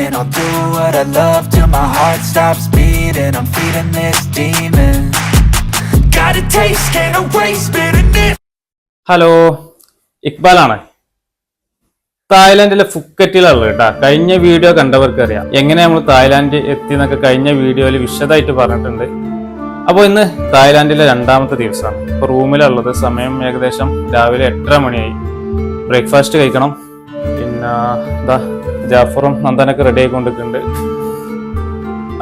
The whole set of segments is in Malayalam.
And I'll do what I love till my heart stops beating. I'm feeding this demon. Got a taste, can't erase bitterness. Hello ഇക്ബാലാണ്. തായ്ലാന്റിലെ ഫുക്കറ്റിലുള്ള കേട്ടാ. കഴിഞ്ഞ വീഡിയോ കണ്ടവർക്ക് അറിയാം എങ്ങനെ നമ്മൾ തായ്ലാന്റ് എത്തി എന്നൊക്കെ കഴിഞ്ഞ വീഡിയോയിൽ വിശദമായിട്ട് പറഞ്ഞിട്ടുണ്ട്. അപ്പോൾ ഇന്ന് തായ്ലാന്റിലെ രണ്ടാമത്തെ ദിവസമാണ്. ഇപ്പോൾ റൂമിലുള്ളത് സമയം ഏകദേശം രാവിലെ എട്ടര മണിയായി. ബ്രേക്ക്ഫാസ്റ്റ് കഴിക്കണം. പിന്നെ എന്താ ജാഫറും നന്ദനൊക്കെ റെഡി ആയിക്കൊണ്ടിരിക്കുന്നുണ്ട്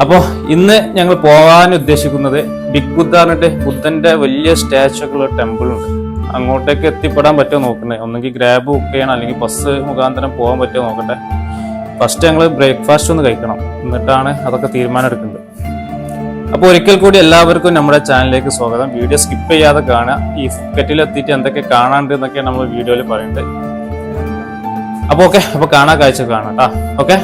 അപ്പോൾ ഇന്ന് ഞങ്ങൾ പോകാൻ ഉദ്ദേശിക്കുന്നത് ബിഗ് ബുദ്ധ പറഞ്ഞിട്ട് ബുദ്ധന്റെ വലിയ സ്റ്റാച്ചു ഒക്കെ ഉള്ള ടെമ്പിൾ ഉണ്ട്. അങ്ങോട്ടേക്ക് എത്തിപ്പെടാൻ പറ്റുമോ നോക്കണേ ഒന്നെങ്കിൽ ഗ്രാബ് ബുക്ക് ചെയ്യണം അല്ലെങ്കിൽ ബസ് മുഖാന്തരം പോകാൻ പറ്റുമോ നോക്കട്ടെ ഫസ്റ്റ് ഞങ്ങൾ ബ്രേക്ക്ഫാസ്റ്റ് ഒന്ന് കഴിക്കണം. എന്നിട്ടാണ് അതൊക്കെ തീരുമാനം അപ്പോൾ ഒരിക്കൽ കൂടി എല്ലാവർക്കും നമ്മുടെ ചാനലിലേക്ക് സ്വാഗതം. വീഡിയോ സ്കിപ്പ് ചെയ്യാതെ കാണുക. ഈ ഫുക്കറ്റിൽ എത്തിയിട്ട് എന്തൊക്കെ കാണാണ്ട് എന്നൊക്കെയാണ് നമ്മൾ വീഡിയോയിൽ പറയുന്നത്. അപ്പോൾ ഓക്കെ അപ്പൊ കാണാ കാഴ്ച കാണാം കേട്ടാ ഓക്കെ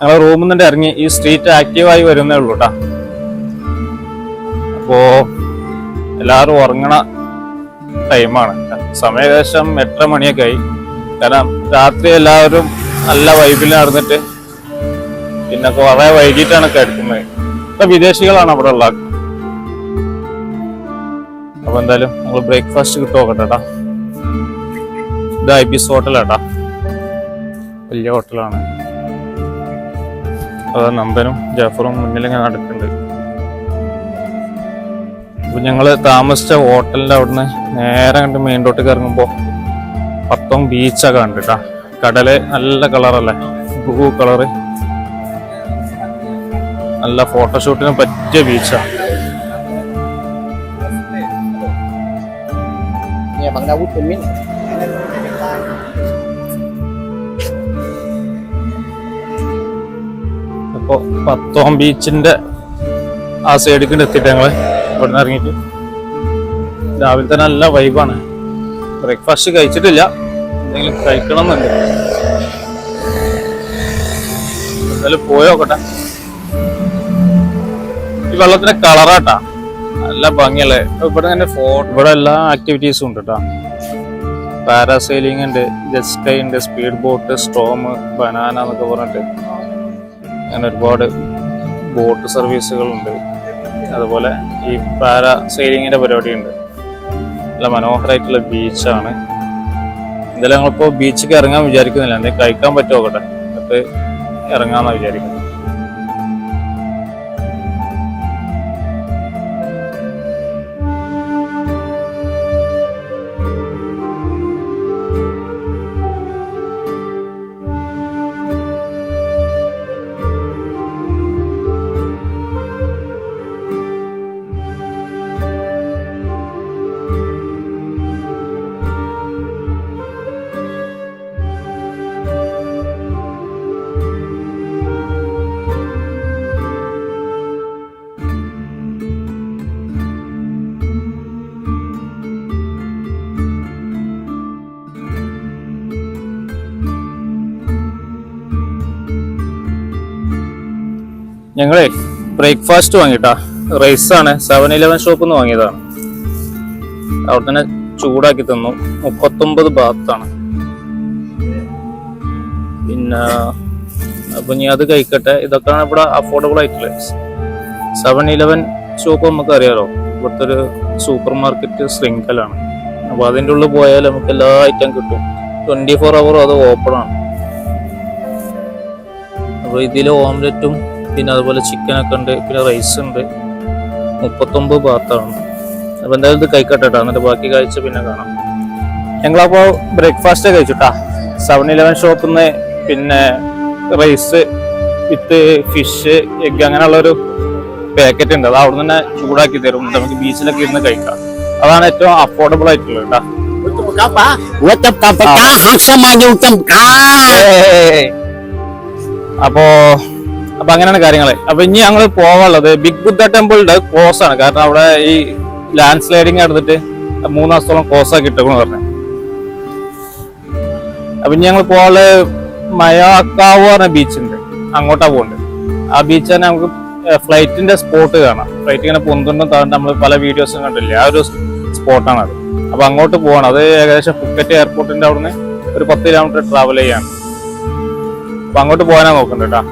ഞങ്ങൾ റൂമിൽ നിന്ന് ഇറങ്ങി. ഈ സ്ട്രീറ്റ് ആക്റ്റീവായി വരുന്നേ ഉള്ളൂ കേട്ടാ അപ്പോ എല്ലാവരും ഉറങ്ങണ ടൈമാണ് സമയം ഏകദേശം എട്ടര മണിയൊക്കെ ആയി. കാരണം രാത്രി എല്ലാവരും നല്ല വൈബിൽ നടന്നിട്ട് പിന്നെ കുറെ വൈകിട്ടാണ് കിടക്കുന്നത് ഇപ്പൊ വിദേശികളാണ് അവിടെ ഉള്ളത്. അപ്പൊ എന്തായാലും നിങ്ങൾ ബ്രേക്ക്ഫാസ്റ്റ് കിട്ടും നോക്കട്ടെ കേട്ടാ ഇത് ഐ പി എസ് ഹോട്ടലാട്ടാ വലിയ ഹോട്ടലാണ് അതാ നന്ദനും ജാഫറും മുന്നിൽ ഇങ്ങനെ നടക്കുന്നുണ്ട് അപ്പൊ ഞങ്ങൾ താമസിച്ച ഹോട്ടലിന്റെ അവിടുന്ന് നേരെ കണ്ട് മെയിൻ റോട്ടിൽ ഇറങ്ങുമ്പോ പത്തോം ബീച്ചൊക്കെ ഉണ്ട് കേട്ടാ കടൽ നല്ല കളറല്ലേ ബ്ലൂ കളറ് നല്ല ഫോട്ടോഷൂട്ടിന് പറ്റിയ ബീച്ചാണ് Nhà bằng Dawood Pemin. അപ്പൊ പത്തോം ബീച്ചിന്റെ ആ സൈഡിൽ എത്തിയിട്ട് ഞങ്ങൾ ഇവിടുന്ന് ഇറങ്ങിയിട്ട്. രാവിലെ തന്നെ നല്ല വൈബാണ്. ബ്രേക്ക്ഫാസ്റ്റ് കഴിച്ചിട്ടില്ല. എന്തെങ്കിലും കഴിക്കണം എന്നുണ്ട് എന്തായാലും പോയോക്കട്ടെ ഈ വെള്ളത്തിന്റെ കളറാട്ടാ. നല്ല ഭംഗിയല്ലേ. ഇവിടെ ഇങ്ങനെ ഫോട്ടോ ഇവിടെ എല്ലാ ആക്ടിവിറ്റീസും ഉണ്ട് കേട്ടോ പാരാസൈലിംഗ് ഉണ്ട് ജെറ്റ് ഉണ്ട് സ്പീഡ് ബോട്ട് സ്ട്രോം ബനാന എന്നൊക്കെ പറഞ്ഞിട്ട് അങ്ങനെ ഒരുപാട് ബോട്ട് സർവീസുകളുണ്ട് അതുപോലെ ഈ പാര സെയിലിങ്ങിന്റെ പരിപാടിയുണ്ട് നല്ല മനോഹരമായിട്ടുള്ള ബീച്ചാണ് എന്തായാലും ഞങ്ങളിപ്പോൾ ബീച്ചിലേക്ക് ഇറങ്ങാൻ വിചാരിക്കുന്നില്ല. എന്തെങ്കിലും കഴിക്കാൻ പറ്റുമോ കേട്ടെ എന്നിട്ട് ഇറങ്ങാമെന്നാണ് വിചാരിക്കുന്നത് ഞങ്ങളെ ബ്രേക്ക്ഫാസ്റ്റ് വാങ്ങിട്ടാ. റൈസാണ് സെവൻ ഇലവൻ ഷോപ്പിൽ നിന്ന് വാങ്ങിയതാണ്. അവിടെ തന്നെ ചൂടാക്കി തന്നു. മുപ്പത്തൊമ്പത് ബാത്താണ് പിന്നെ അപ്പൊ ഇനി അത് കഴിക്കട്ടെ. ഇതൊക്കെയാണ് ഇവിടെ അഫോർഡബിൾ ആയിട്ടുള്ളത് സെവൻ ഇലവൻ ഷോപ്പ് നമുക്ക് അറിയാലോ ഇവിടുത്തെ ഒരു സൂപ്പർ മാർക്കറ്റ് ശൃംഖലാണ്. അപ്പൊ അതിന്റെ ഉള്ളിൽ പോയാൽ നമുക്ക് എല്ലാ ഐറ്റം കിട്ടും. ട്വന്റി ഫോർ അവറും അത് ഓപ്പൺ ആണ്. അപ്പോൾ ഇതിൽ ഓംലെറ്റും പിന്നെ അതുപോലെ ചിക്കനൊക്കെ ഉണ്ട് പിന്നെ റൈസ് ഉണ്ട്. മുപ്പത്തൊമ്പത് ബാത്താണ് അപ്പോൾ എന്തായാലും ഇത് കഴിക്കട്ടെ കേട്ടോ എന്നിട്ട് ബാക്കി കഴിച്ച് പിന്നെ കാണാം. ഞങ്ങളപ്പോൾ ബ്രേക്ക്ഫാസ്റ്റ് കഴിച്ചുട്ടാ സെവൻ ഇലവൻ ഷോപ്പിൽ നിന്ന് പിന്നെ റൈസ് വിത്ത് ഫിഷ് എഗ് അങ്ങനെയുള്ളൊരു പാക്കറ്റ് ഉണ്ട്. അത് അവിടെ തന്നെ ചൂടാക്കി തരും. നമുക്ക് ബീച്ചിലൊക്കെ ഇരുന്ന് കഴിക്കാം. അതാണ് ഏറ്റവും അഫോർഡബിൾ ആയിട്ടുള്ളത് കേട്ടോ! അപ്പോ അപ്പൊ അങ്ങനെയാണ് കാര്യങ്ങൾ അപ്പൊ ഇനി ഞങ്ങൾ പോവാനുള്ളത് ബിഗ് ബുദ്ധ ടെമ്പിളിന്റെ ക്ലോസ് ആണ്. കാരണം അവിടെ ഈ ലാൻഡ് സ്ലൈഡിങ് നടന്നിട്ട് മൂന്ന് ദിവസത്തോളം ക്ലോസ് ആക്കി ഇട്ടേക്കുന്നു പറഞ്ഞു. അപ്പൊ ഇനി ഞങ്ങൾ പോവാൾ മയാക്കാവ് പറഞ്ഞ ബീച്ച് ഉണ്ട്. അങ്ങോട്ടാ പോകുന്നുണ്ട് ആ ബീച്ച് തന്നെ നമുക്ക് ഫ്ലൈറ്റിന്റെ സ്പോട്ട് കാണാം. ഫ്ലൈറ്റ് ഇങ്ങനെ പൊന്തുണ്ടും താണ്ട് നമ്മൾ പല വീഡിയോസും കണ്ടില്ലേ ആ ഒരു സ്പോട്ടാണ് അത് അപ്പൊ അങ്ങോട്ട് പോകണം അത് ഏകദേശം ഫുക്കറ്റ് എയർപോർട്ടിന്റെ അവിടുന്ന് ഒരു പത്ത് കിലോമീറ്റർ ട്രാവൽ ചെയ്യാണ് അപ്പൊ അങ്ങോട്ട് പോകാനാ നോക്കുന്നുണ്ട് കേട്ടാ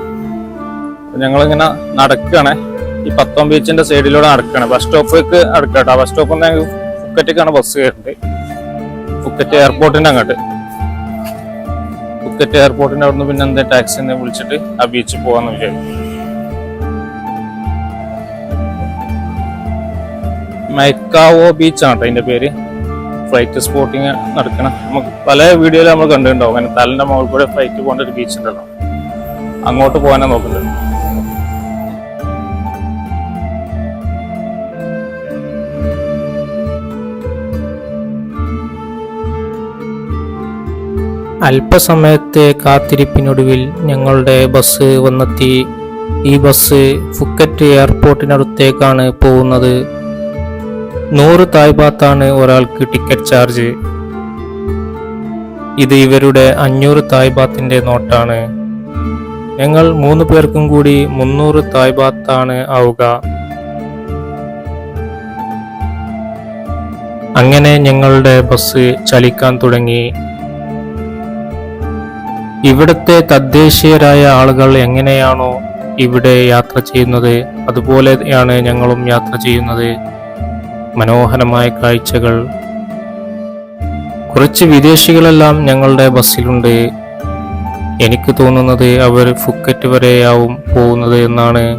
ഞങ്ങളിങ്ങനെ നടക്കുകയാണ്. ഈ പത്തോം ബീച്ചിന്റെ സൈഡിലൂടെ നടക്കുകയാണ്. ബസ് സ്റ്റോപ്പിലേക്ക് അടുക്കട്ടോ ബസ് സ്റ്റോപ്പിൽ നിന്ന് ഫുക്കറ്റേക്കാണ് ബസ് കയറുന്നത് ഫുക്കറ്റ് എയർപോർട്ടിന്റെ അങ്ങോട്ട്. ഫുക്കറ്റ് എയർപോർട്ടിന്റെ അവിടുന്ന് പിന്നെ എന്താ ടാക്സി വിളിച്ചിട്ട് ആ ബീച്ചിൽ പോകാന്ന് വിചാരിക്കും മൈക്കാവോ ബീച്ചാണ് അതിന്റെ പേര്. ഫ്ലൈറ്റ് സ്പോട്ടിങ് നടക്കണം. നമുക്ക് പല വീഡിയോയിൽ നമ്മൾ കണ്ടിട്ടുണ്ടാവും. അങ്ങനെ തലന്റെ മുകളിൽ കൂടെ ഫ്ലൈറ്റ് പോകേണ്ട ഒരു ബീച്ച് ഉണ്ടല്ലോ. അങ്ങോട്ട് പോകാനാ നോക്കുന്നുണ്ട് അല്പസമയത്തെ കാത്തിരിപ്പിനൊടുവിൽ ഞങ്ങളുടെ ബസ് വന്നെത്തി. ഈ ബസ് ഫുക്കറ്റ് എയർപോർട്ടിനടുത്തേക്കാണ് പോകുന്നത്. നൂറ് തായ്ബാത്താണ് ഒരാൾക്ക് ടിക്കറ്റ് ചാർജ്. ഇത് ഇവരുടെ അഞ്ഞൂറ് തായ്ബാത്തിന്റെ നോട്ടാണ്. ഞങ്ങൾ മൂന്ന് പേർക്കും കൂടി മുന്നൂറ് തായ്ബാത്താണ് ആവുക. അങ്ങനെ ഞങ്ങളുടെ ബസ് ചലിക്കാൻ തുടങ്ങി. ഇവിടുത്തെ തദ്ദേശീയരായ ആളുകൾ എങ്ങനെയാണോ ഇവിടെ യാത്ര ചെയ്യുന്നത്? അതുപോലെയാണ് ഞങ്ങളും യാത്ര ചെയ്യുന്നത്. മനോഹരമായ കാഴ്ചകൾ. കുറച്ച് വിദേശികളെല്ലാം ഞങ്ങളുടെ ബസ്സിലുണ്ട്. എനിക്ക് തോന്നുന്നത് അവർ ഫുക്കറ്റ് വരെയാവും പോകുന്നത് എന്നാണ്.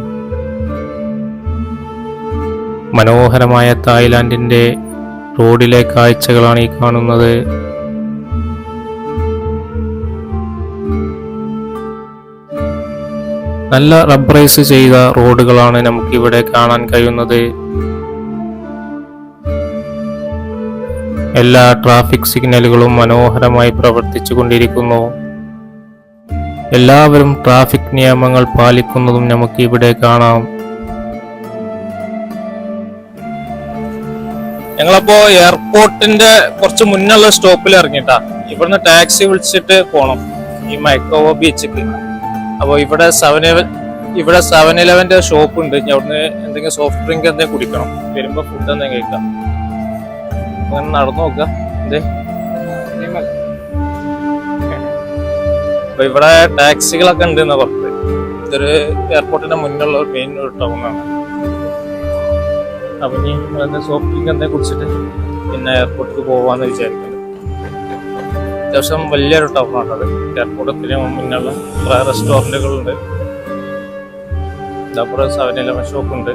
മനോഹരമായ തായ്ലാന്റിന്റെ റോഡിലെ കാഴ്ചകളാണ് ഈ കാണുന്നത്. നല്ല റബ്ബറൈസ് ചെയ്ത റോഡുകളാണ് നമുക്ക് ഇവിടെ കാണാൻ കഴിയുന്നത്. എല്ലാ ട്രാഫിക് സിഗ്നലുകളും മനോഹരമായി പ്രവർത്തിച്ചു കൊണ്ടിരിക്കുന്നു എല്ലാവരും ട്രാഫിക് നിയമങ്ങൾ പാലിക്കുന്നതും നമുക്ക് ഇവിടെ കാണാം. ഞങ്ങളപ്പോ എയർപോർട്ടിന്റെ കുറച്ച് മുന്നുള്ള സ്റ്റോപ്പിൽ ഇറങ്ങിട്ടാ. ഇവിടുന്ന് ടാക്സി വിളിച്ചിട്ട് പോണം. ഈ മൈക്കോവ ബീച്ചിക്ക്. അപ്പൊ ഇവിടെ സെവൻ ഇവിടെ സെവൻ ഇലവന്റെ ഷോപ്പ് ഉണ്ട്. ഞാൻ അവിടുന്ന് എന്തെങ്കിലും സോഫ്റ്റ് ഡ്രിങ്ക് എന്തെങ്കിലും കുടിക്കണം. വരുമ്പോൾ ഫുഡ് എന്തെങ്കിലും കഴിക്കാം. അങ്ങനെ നടന്നു നോക്കുക എന്തേ? അപ്പൊ ഇവിടെ ടാക്സികളൊക്കെ ഉണ്ട് എന്നാ പറഞ്ഞത്. ഇതൊരു എയർപോർട്ടിന്റെ മുന്നിലുള്ള മെയിൻ ഒരു ടൗൺ ആണ്. അപ്പൊ ഇനി സോഫ്റ്റ് ഡ്രിങ്ക് എന്തെങ്കിലും കുടിച്ചിട്ട് പിന്നെ എയർപോർട്ടിൽ പോവാന്ന് വിചാരിക്കുന്നത് അത്യാവശ്യം വലിയൊരു ടൗൺ ആണത് എയർപോർട്ടിന് മുന്നുള്ള കുറേ റെസ്റ്റോറന്റുകളുണ്ട് ഇതപ്പുറം സെവൻ ഇലവൻ ഷോപ്പ് ഉണ്ട്.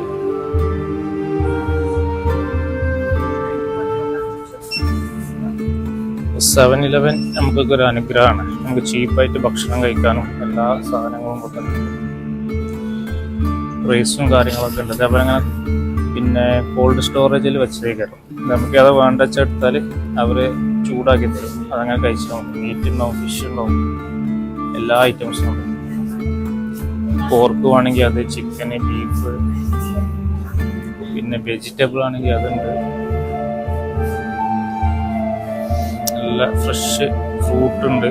സെവൻ ഇലവൻ നമുക്കൊക്കെ ഒരു അനുഗ്രഹമാണ്. നമുക്ക് ചീപ്പായിട്ട് ഭക്ഷണം കഴിക്കാനും എല്ലാ സാധനങ്ങളും കിട്ടുന്നുണ്ട് പ്രൈസും കാര്യങ്ങളൊക്കെ ഉണ്ട്. അതേപോലെ അങ്ങനെ പിന്നെ കോൾഡ് സ്റ്റോറേജിൽ വെച്ചേക്കാറ് നമുക്ക് അത് വേണ്ട അവർ ചൂടാക്കി തരും. അതങ്ങനെ കഴിച്ചാൽ മീറ്റ് ഉണ്ടാവും ഫിഷ് എല്ലാ ഐറ്റംസും ഉണ്ട്. പോർക്ക് വേണമെങ്കിൽ അത് ചിക്കൻ ബീഫ് പിന്നെ വെജിറ്റബിൾ ആണെങ്കിൽ അതുണ്ട്. നല്ല ഫ്രഷ് ഫ്രൂട്ട് ഉണ്ട്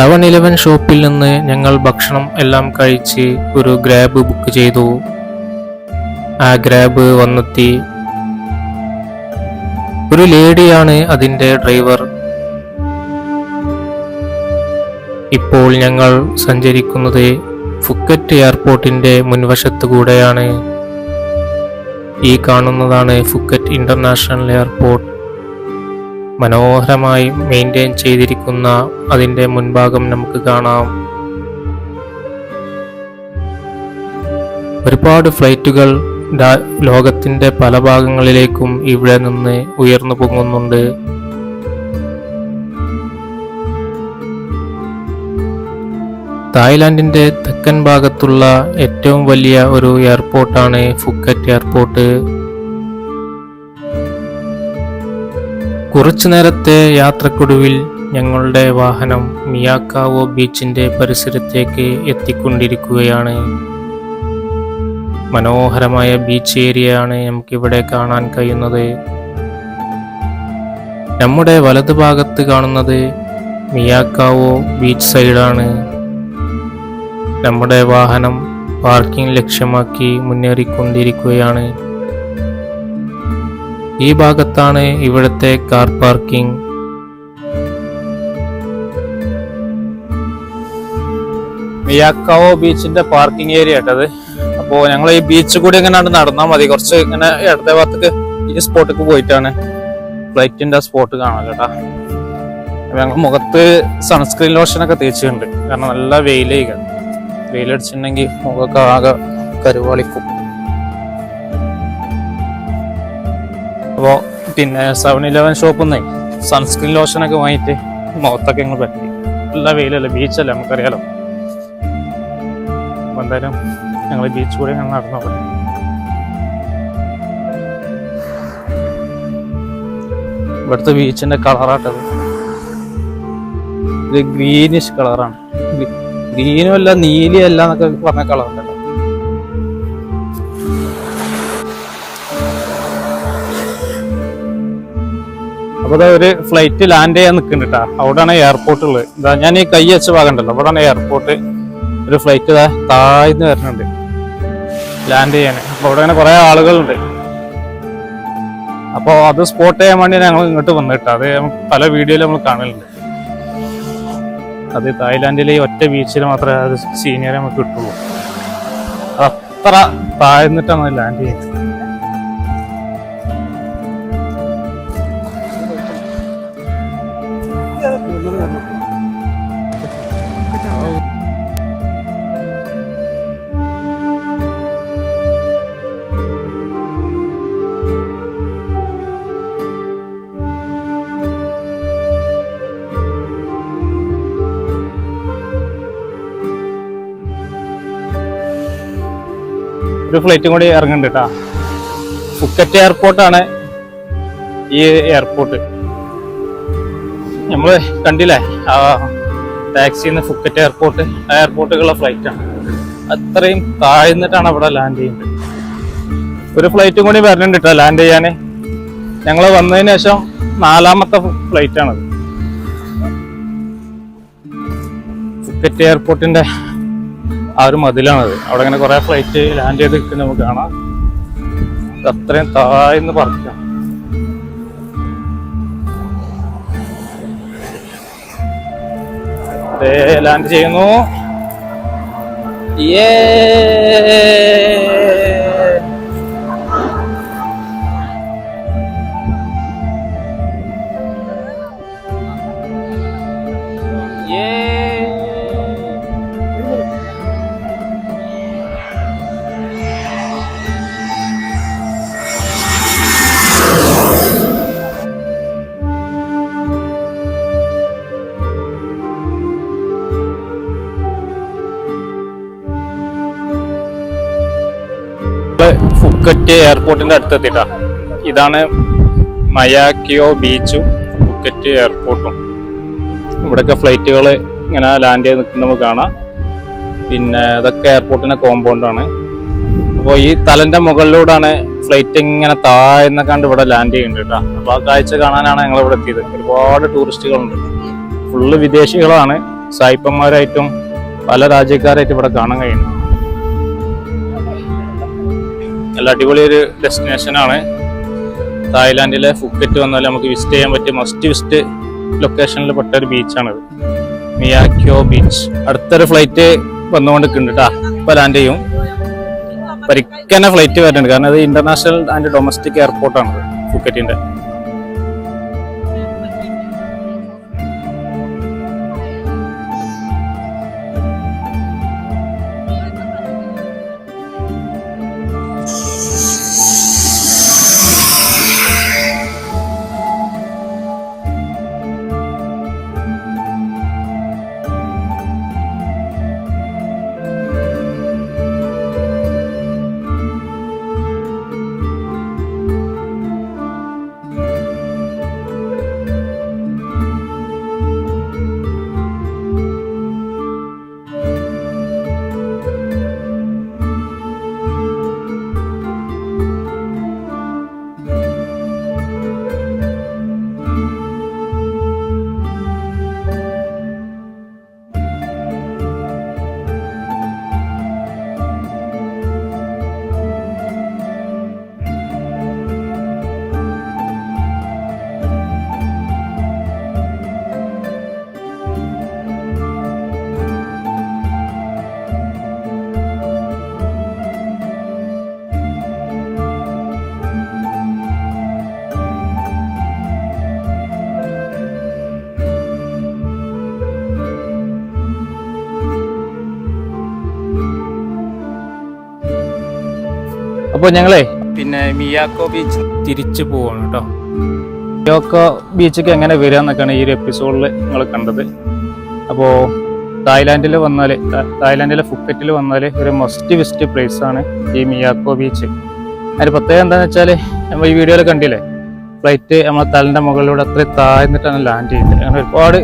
സെവൻ ഇലവൻ ഷോപ്പിൽ നിന്ന് ഞങ്ങൾ ഭക്ഷണം എല്ലാം കഴിച്ച് ഒരു ഗ്രാബ് ബുക്ക് ചെയ്തു. ആ ഗ്രാബ് വന്നെത്തി. ഒരു ലേഡിയാണ് അതിന്റെ ഡ്രൈവർ ഇപ്പോൾ ഞങ്ങൾ സഞ്ചരിക്കുന്നത് ഫുക്കറ്റ് എയർപോർട്ടിന്റെ മുൻവശത്തു കൂടെയാണ്. ഈ കാണുന്നതാണ് ഫുക്കറ്റ് ഇന്റർനാഷണൽ എയർപോർട്ട് മനോഹരമായി മെയിന്റെയിൻ ചെയ്തിരിക്കുന്ന അതിന്റെ മുൻഭാഗം നമുക്ക് കാണാം. ഒരുപാട് ഫ്ലൈറ്റുകൾ ലോകത്തിന്റെ പല ഭാഗങ്ങളിലേക്കും ഇവിടെ നിന്ന് ഉയർന്നു പൊങ്ങുന്നുണ്ട്. തായ്ലാൻഡിന്റെ തെക്കൻ ഭാഗത്തുള്ള ഏറ്റവും വലിയ ഒരു എയർപോർട്ടാണ് ഫുക്കറ്റ് എയർപോർട്ട്. കുറച്ചു നേരത്തെ യാത്രക്കൊടുവിൽ ഞങ്ങളുടെ വാഹനം മിയാക്കാവോ ബീച്ചിന്റെ പരിസരത്തേക്ക് എത്തിക്കൊണ്ടിരിക്കുകയാണ്. മനോഹരമായ ബീച്ച് ഏരിയയാണ് നമുക്കിവിടെ കാണാൻ കഴിയുന്നത്. നമ്മുടെ വലതുഭാഗത്ത് കാണുന്നത് മിയാക്കാവോ ബീച്ച് സൈഡാണ്. നമ്മുടെ വാഹനം പാർക്കിംഗ് ലക്ഷ്യമാക്കി മുന്നേറിക്കൊണ്ടിരിക്കുകയാണ്. ഈ ഭാഗത്താണ് ഇവിടുത്തെ കാർ പാർക്കിംഗ്. മിയാക്കാവോ ബീച്ചിന്റെ പാർക്കിംഗ് ഏരിയ ആട്ടത് അപ്പോ ഞങ്ങൾ ഈ ബീച്ച് കൂടി ഇങ്ങനെ നടന്നാൽ മതി. കുറച്ച് ഇങ്ങനെ ഇടത്തെ ഭാഗത്തേക്ക് ഈ സ്പോട്ടിക്ക് പോയിട്ടാണ്. ഫ്ലൈറ്റിന്റെ സ്പോട്ട് കാണാൻ കേട്ടാ. ഞങ്ങൾ മുഖത്ത് സൺസ്ക്രീൻ ലോഷൻ ഒക്കെ തേച്ചിട്ടുണ്ട്. കാരണം നല്ല വെയിലേക്കാണ് വെയിലടിച്ചിട്ടുണ്ടെങ്കിൽ മുഖമൊക്കെ ആകെ കരുവാളിക്കും. അപ്പോ പിന്നെ സെവൻ ഇലവൻ ഷോപ്പിൽ നിന്നേ സൺസ്ക്രീൻ ലോഷനൊക്കെ വാങ്ങിയിട്ട് മുഖത്തൊക്കെ ഞങ്ങൾ പറ്റി. നല്ല വെയിലല്ലേ ബീച്ചല്ലേ നമുക്കറിയാലോ. അപ്പോൾ എന്തായാലും ഞങ്ങൾ ബീച്ച് കൂടെ ഞങ്ങൾ നടന്നു നോക്കട്ടെ ഇവിടുത്തെ ബീച്ചിന്റെ കളറാട്ടത് ഇത് ഗ്രീനിഷ് കളറാണ് ഗ്രീനും അല്ല നീലിയല്ല എന്നൊക്കെ പറഞ്ഞ കളറുണ്ടല്ലോ ദാ ഒരു ഫ്ലൈറ്റ് ലാൻഡ് ചെയ്യാൻ നിൽക്കുന്നുണ്ട് കേട്ടോ അവിടെയാണ് എയർപോർട്ട് ഉള്ളത്. ഇതാ ഞാൻ ഈ കൈ വെച്ച അവിടെ അവിടെയാണ് എയർപോർട്ട് ഒരു ഫ്ലൈറ്റ് ഇതാ താഴ്ന്ന് വരുന്നുണ്ട്. ലാൻഡ് ചെയ്യാൻ അപ്പൊ അവിടെ അങ്ങനെ കുറെ ആളുകളുണ്ട്. അപ്പോൾ അത് സ്പോട്ട് ചെയ്യാൻ വേണ്ടി ഞങ്ങൾ ഇങ്ങോട്ട് വന്നിട്ട് അത് പല വീഡിയോയിൽ നമ്മൾ കാണലുണ്ട്. അത് തായ്ലാന്റിലെ ഈ ഒറ്റ ബീച്ചിൽ മാത്രമേ അത് സീനിയർ നമുക്ക് കിട്ടുള്ളൂ. അത് അത്ര താഴ്ന്നിട്ടാണ് ലാൻഡ് ചെയ്യുന്നത്. ഒരു ഫ്ലൈറ്റും കൂടി ഇറങ്ങുന്നുണ്ട് കേട്ടാ ഫുക്കറ്റ് എയർപോർട്ടാണ് ഈ എയർപോർട്ട് നമ്മൾ കണ്ടില്ലേ? ആ ടാക്സിന്ന് ഫുക്കറ്റ് എയർപോർട്ട് ആ എയർപോർട്ടുള്ള ഫ്ലൈറ്റാണ് അത്രയും താഴ്ന്നിട്ടാണ് അവിടെ ലാൻഡ് ചെയ്യുന്നത്. ഒരു ഫ്ലൈറ്റും കൂടി വരുന്നുണ്ട് കേട്ടോ ലാൻഡ് ചെയ്യാൻ ഞങ്ങൾ വന്നതിന് ശേഷം നാലാമത്തെ ഫ്ലൈറ്റ് ആണത്. ഫുക്കറ്റ് എയർപോർട്ടിന്റെ ആ ഒരു മതിലാണത്. അവിടെ ഇങ്ങനെ കുറെ ഫ്ലൈറ്റ് ലാൻഡ് ചെയ്ത് നിൽക്കുന്നത് നമുക്ക് കാണാം. അത്രയും താഴ്ന്ന് പറിക്കാം ലാൻഡ് ചെയ്യുന്നു. Yeah! ഫുക്കറ്റ് എയർപോർട്ടിന്റെ അടുത്തെത്തിട്ടാ. ഇതാണ് മയാക്കിയോ ബീച്ചും ബുക്കറ്റ് എയർപോർട്ടും. ഇവിടെയൊക്കെ ഫ്ലൈറ്റുകൾ ഇങ്ങനെ ലാൻഡ് ചെയ്ത് നിൽക്കുന്ന നമുക്ക് കാണാം. പിന്നെ ഇതൊക്കെ എയർപോർട്ടിന്റെ കോമ്പൗണ്ടാണ് അപ്പോൾ ഈ തലന്റെ മുകളിലൂടെയാണ് ഫ്ലൈറ്റ് ഇങ്ങനെ താഴ്ന്ന കണ്ട് ഇവിടെ ലാൻഡ് ചെയ്യുന്നുണ്ട് കേട്ടോ. അപ്പോൾ ആ കാഴ്ച കാണാനാണ് ഞങ്ങൾ ഇവിടെ എത്തിയത്. ഒരുപാട് ടൂറിസ്റ്റുകളുണ്ട്. ഫുള്ള് വിദേശികളാണ്. സായിപ്പന്മാരായിട്ടും പല രാജ്യക്കാരായിട്ടും ഇവിടെ കാണാൻ കഴിയുന്നു നല്ല അടിപൊളി ഒരു ഡെസ്റ്റിനേഷൻ ആണ്. തായ്ലാന്റിലെ ഫുക്കറ്റ് വന്നാൽ നമുക്ക് വിസിറ്റ് ചെയ്യാൻ പറ്റിയ മസ്റ്റ് വിസിറ്റ് ലൊക്കേഷനിൽ പെട്ട ഒരു ബീച്ചാണത് മിയാക്യോ ബീച്ച് അടുത്തൊരു ഫ്ലൈറ്റ് വന്നുകൊണ്ട് കേട്ടോ ഇപ്പൊ ലാൻഡ് ചെയ്യും പരിക്കന്നെ ഫ്ലൈറ്റ് വരുന്നുണ്ട് കാരണം അത് ഇന്റർനാഷണൽ ആൻഡ് ഡൊമസ്റ്റിക് എയർപോർട്ടാണ് ഫുക്കറ്റിന്റെ അപ്പോൾ ഞങ്ങളെ പിന്നെ മിയാക്കോ ബീച്ച് തിരിച്ചു പോവാണ് കേട്ടോ മിയാക്കോ ബീച്ചിലേക്ക് എങ്ങനെ വരിക എന്നൊക്കെയാണ് ഈ ഒരു എപ്പിസോഡിൽ നിങ്ങൾ കണ്ടത്. അപ്പോൾ തായ്ലാൻഡിൽ വന്നാൽ തായ്ലാൻഡിലെ ഫുക്കറ്റിൽ വന്നാൽ ഒരു മസ്റ്റ് വിസ്റ്റ് പ്ലേസ് ആണ് ഈ മിയാക്കോ ബീച്ച്. അതിന് പ്രത്യേകം എന്താണെന്ന് വെച്ചാൽ നമ്മൾ ഈ വീഡിയോയിൽ കണ്ടില്ലേ? ഫ്ലൈറ്റ് നമ്മളെ തലന്റെ മുകളിലൂടെ അത്ര താഴ്ന്നിട്ടാണ് ലാൻഡ് ചെയ്യുന്നത്. അങ്ങനെ ഒരുപാട്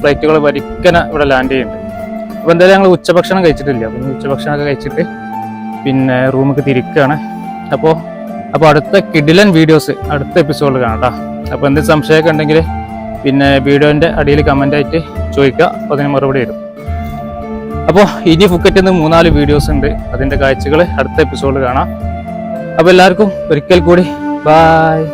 ഫ്ലൈറ്റുകൾ വരിക്കന ഇവിടെ ലാൻഡ് ചെയ്യുന്നുണ്ട്. അപ്പോൾ എന്തായാലും ഞങ്ങൾ ഉച്ചഭക്ഷണം കഴിച്ചിട്ടില്ല. അപ്പം ഉച്ചഭക്ഷണമൊക്കെ കഴിച്ചിട്ട് പിന്നെ റൂമൊക്കെ തിരിക്കുകയാണ് അപ്പോൾ അപ്പോൾ അടുത്ത കിഡിലൻ വീഡിയോസ് അടുത്ത എപ്പിസോഡിൽ കാണാം കേട്ടോ അപ്പോൾ എന്തെങ്കിലും സംശയമൊക്കെ ഉണ്ടെങ്കിൽ പിന്നെ വീഡിയോന്റെ അടിയിൽ കമന്റായിട്ട് ചോദിക്കുക. അപ്പോൾ അതിന് മറുപടി വരും അപ്പോൾ ഇനി ഫുക്കറ്റിൽ നിന്ന് മൂന്നാൽ വീഡിയോസ് ഉണ്ട്. അതിന്റെ കാഴ്ചകൾ അടുത്ത എപ്പിസോഡിൽ കാണാം. അപ്പോൾ എല്ലാവർക്കും ഒരിക്കൽ കൂടി. ബായ്